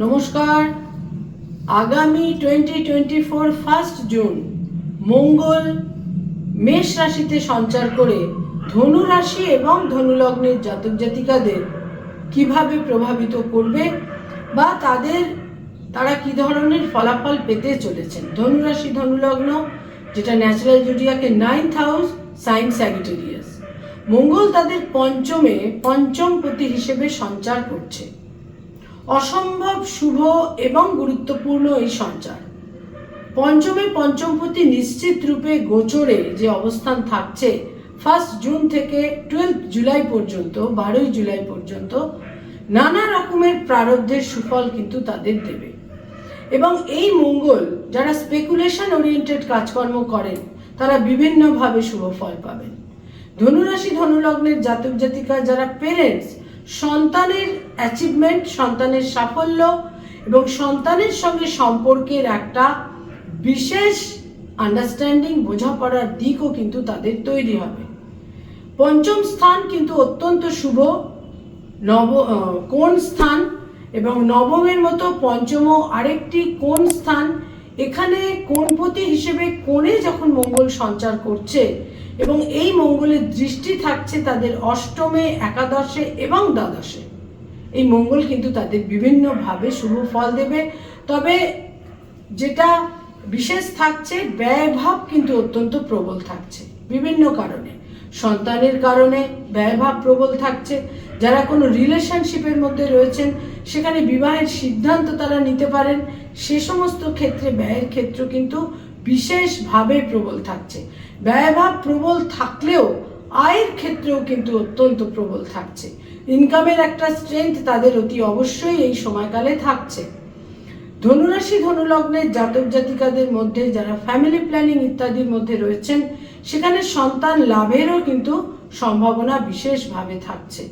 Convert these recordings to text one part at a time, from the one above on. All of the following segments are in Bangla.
নমস্কার। আগামী twenty twenty four first June মঙ্গল মেষ রাশিতে সঞ্চার করে ধনু রাশি এবং ধনুলগ্নের জাতক জাতিকাদের কীভাবে প্রভাবিত করবে বা তাদের, তারা কি ধরনের ফলাফল পেতে চলেছেন? ধনুরাশি ধনুলগ্ন যেটা ন্যাচারাল জুডিয়াকে নাইন্থ হাউস সাইন স্যাগিটেরিয়াস মঙ্গল তাদের পঞ্চমে, পঞ্চম পতি হিসেবে সঞ্চার করছে। অসম্ভব শুভ এবং গুরুত্বপূর্ণ এই সঞ্চার। পঞ্চমে পঞ্চমপতি নিশ্চিত রূপে গোচরে যে অবস্থান থাকছে ফার্স্ট জুন থেকে টুয়েলভ জুলাই পর্যন্ত, বারোই জুলাই পর্যন্ত, নানা রকমের প্রারব্ধের সুফল কিন্তু তাদের দেবে। এবং এই মঙ্গল, যারা স্পেকুলেশন ওরিয়েন্টেড কাজকর্ম করেন, তারা বিভিন্নভাবে শুভ ফল পাবেন। ধনুরাশি ধনুলগ্নের জাতক জাতিকা যারা পেরেন্টস সন্তানের অ্যাচিভমেন্ট সন্তানের সাফল্য এবং সন্তানের সঙ্গে সম্পর্কের একটা বিশেষ আন্ডারস্ট্যান্ডিং বোঝাপড়ার দিকও কিন্তু তাদের তৈরি হবে। পঞ্চম স্থান কিন্তু অত্যন্ত শুভ। নব কোন স্থান? এবং নবমের মতো পঞ্চম আরেকটি কোন স্থান? এখানে কোণপতি হিসেবে কোণে যখন মঙ্গল সঞ্চার করছে এবং এই মঙ্গলের দৃষ্টি থাকছে তাদের অষ্টমে, একাদশে এবং দ্বাদশে। এই মঙ্গল কিন্তু তাদের বিভিন্নভাবে শুভ ফল দেবে। তবে যেটা বিশেষ থাকছে, ব্যয়ভাব কিন্তু অত্যন্ত প্রবল থাকছে, বিভিন্ন কারণে। সন্তানের কারণে ব্যয়ভাব প্রবল থাকছে। যারা কোনো রিলেশনশিপের মধ্যে রয়েছেন, সেখানে বিবাহের সিদ্ধান্ত তারা নিতে পারেন। সে সমস্ত ক্ষেত্রে ব্যয়ের ক্ষেত্র কিন্তু বিশেষভাবে প্রবল থাকছে। ব্যয়ভাব প্রবল থাকলেও আয়ের ক্ষেত্রেও কিন্তু অত্যন্ত প্রবল থাকছে। ইনকামের একটা স্ট্রেংথ তাদের অতি অবশ্যই এই সময়কালে থাকছে। ধনুরাশি ধনুলগ্নের জাতক জাতিকাদের মধ্যে যারা ফ্যামিলি প্ল্যানিং ইত্যাদির মধ্যে রয়েছেন, সেখানে সন্তান লাভেরও কিন্তু সম্ভাবনা বিশেষভাবে থাকছে।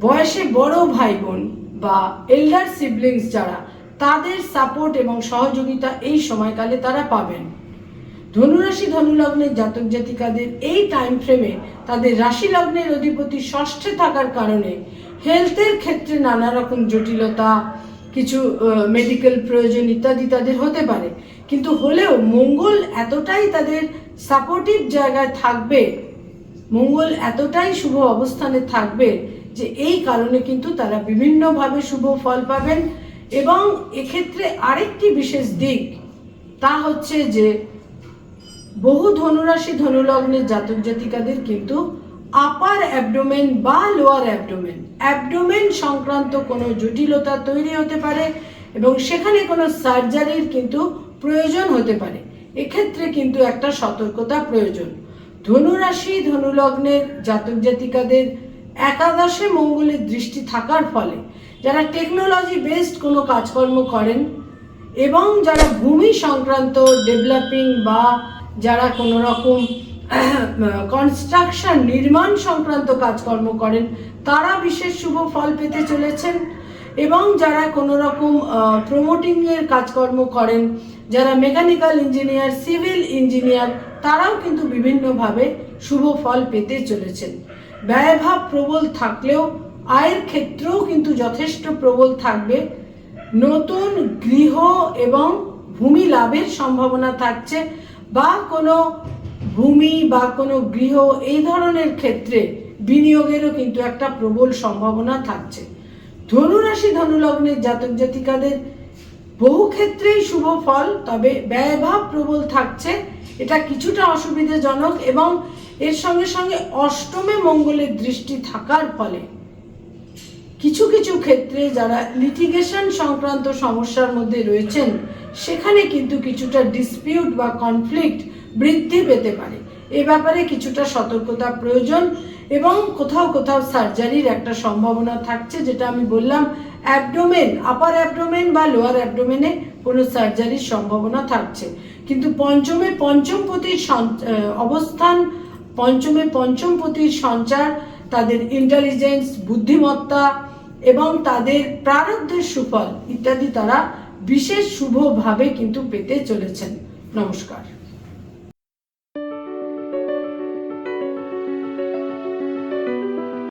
বয়সে বড় ভাই বোন বা এল্ডার সিবলিংস যারা, তাদের সাপোর্ট এবং সহযোগিতা এই সময়কালে তারা পাবেন। ধনুরাশি ধনুলগ্নের জাতক জাতিকাদের এই টাইম ফ্রেমে তাদের রাশি লগ্নের অধিপতি ষষ্ঠে থাকার কারণে হেলথের ক্ষেত্রে নানা রকম জটিলতা, কিছু মেডিকেল প্রয়োজন ইত্যাদি তাদের হতে পারে। কিন্তু হলেও মঙ্গল এতটাই তাদের সাপোর্টিভ জায়গায় থাকবে, মঙ্গল এতটাই শুভ অবস্থানে থাকবে যে এই কারণে কিন্তু তারা বিভিন্নভাবে শুভ ফল পাবেন। এবং এক্ষেত্রে আরেকটি বিশেষ দিক, তা হচ্ছে যে বহু ধনুরাশি ধনুলগ্নের জাতক জাতিকাদের কিন্তু আপার অ্যাবডোমেন বা লোয়ার অ্যাবডোমেন অ্যাবডোমেন সংক্রান্ত কোনো জটিলতা তৈরি হতে পারে এবং সেখানে কোনো সার্জারির কিন্তু প্রয়োজন হতে পারে। এক্ষেত্রে কিন্তু একটা সতর্কতা প্রয়োজন। ধনুরাশি ধনুলগ্নের জাতক জাতিকাদের একাদশে মঙ্গলের দৃষ্টি থাকার ফলে যারা টেকনোলজি বেসড কোনো কাজকর্ম করেন এবং যারা ভূমি সংক্রান্ত ডেভেলপিং বা যারা কোনো রকম কনস্ট্রাকশন নির্মাণ সংক্রান্ত কাজকর্ম করেন, তারা বিশেষ শুভ ফল পেতে চলেছেন। এবং যারা কোনো রকম প্রমোটিংয়ের কাজকর্ম করেন, যারা মেকানিক্যাল ইঞ্জিনিয়ার সিভিল ইঞ্জিনিয়ার তারাও কিন্তু বিভিন্নভাবে শুভ ফল পেতে চলেছেন। ব্যয়ভাব প্রবল থাকলেও, আয়ের ক্ষেত্রেও কিন্তু যথেষ্ট প্রবল থাকবে। নতুন গৃহ এবং ভূমি লাভের সম্ভাবনা থাকছে। বা কোনো ভূমি বা কোনো গৃহ এই ধরনের ক্ষেত্রে বিনিয়োগেরও কিন্তু একটা প্রবল সম্ভাবনা থাকছে। ধনুরাশি ধনুলগ্নের জাতক জাতিকাদের বহু ক্ষেত্রেই শুভ ফল, তবে ব্যয়ভাব প্রবল থাকছে। এটা কিছুটা অসুবিধাজনক এবং এর সঙ্গে সঙ্গে অষ্টমে মঙ্গলের দৃষ্টি থাকার ফলে কিছু কিছু ক্ষেত্রে যারা লিটিগেশন সংক্রান্ত সমস্যার মধ্যে রয়েছেন সেখানে কিন্তু কিছুটা ডিসপিউট বা কনফ্লিক্ট বৃদ্ধি পেতে পারে। এ ব্যাপারে কিছুটা সতর্কতা প্রয়োজন এবং কোথাও কোথাও সার্জারির একটা সম্ভাবনা থাকছে, যেটা আমি বললাম অ্যাবডোমেন আপার অ্যাবডোমেন বা লোয়ার অ্যাবডোমেনে কোনো সার্জারির সম্ভাবনা থাকছে। কিন্তু পঞ্চমে পঞ্চমপতির অবস্থান, পঞ্চমে পঞ্চমপতির সঞ্চার, তাদের ইন্টেলিজেন্স বুদ্ধিমত্তা এবং তাদের প্রারব্ধের সুফল ইত্যাদি তারা বিশেষ শুভভাবে কিন্তু পেতে চলেছেন। নমস্কার।